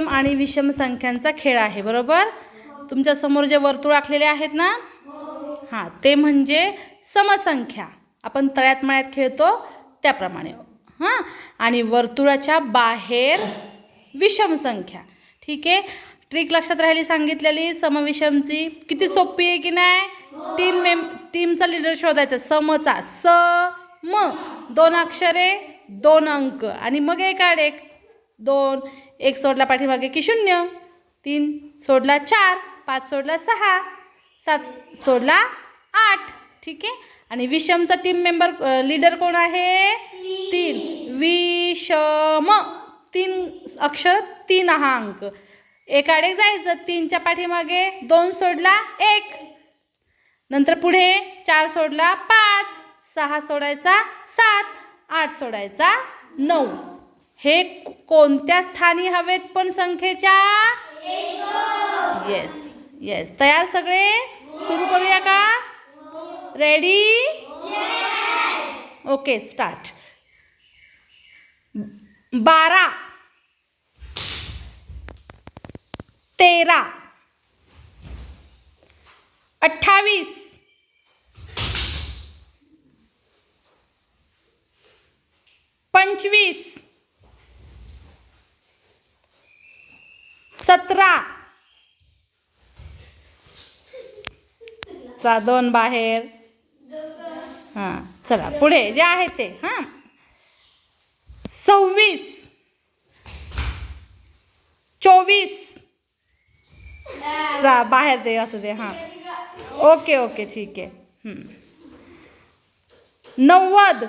सम आणि विषम संख्यांचा खेळ आहे बरोबर? तुमच्यासमोर जे वर्तुळ आखलेले आहेत ना? हां ते म्हणजे समसंख्या. आपण तळ्यात मळ्यात खेळतो त्याप्रमाणे. हां? आणि वर्तुळाच्या बाहेर विषम संख्या. ठीक आहे? ट्रिक लक्षात राहिली सांगितलेली समविषमची. किती सोपी आहे की नाही? टीम मेम टीमचा लिडर शोधायचा. समचा. स म दोन अक्षरे दोन अंक. आणि मग एक आड एक. दोन एक सोडला पाठीमागे की शून्य. तीन सोडला चार पाच सोडला सहा सात सोडला आठ. ठीक आहे? आणि विषमचा टीम मेंबर लीडर कोण आहे? तीन. विषम. तीन अक्षर तीन हा अंक एक आड एक जायचं तीनच्या पाठीमागे दोन सोडला एक. नंतर पुढे चार सोडला पाच. सहा सोडायचा सात आठ सोडायचा नऊ. हे कोणत्या स्थानी हवेत पण संख्येच्या? येस येस तयार सगळे? सुरू करूया का? रेडी ओके स्टार्ट बारा. तेरा. अठ्ठावीस. पंचवीस. सतरा. चा दोन बाहेर. हां चला पुढे जे आहे ते हां. सव्वीस. चोवीस. जा बाहेर दे असू दे हां. ओके ओके ठीक आहे. नव्वद.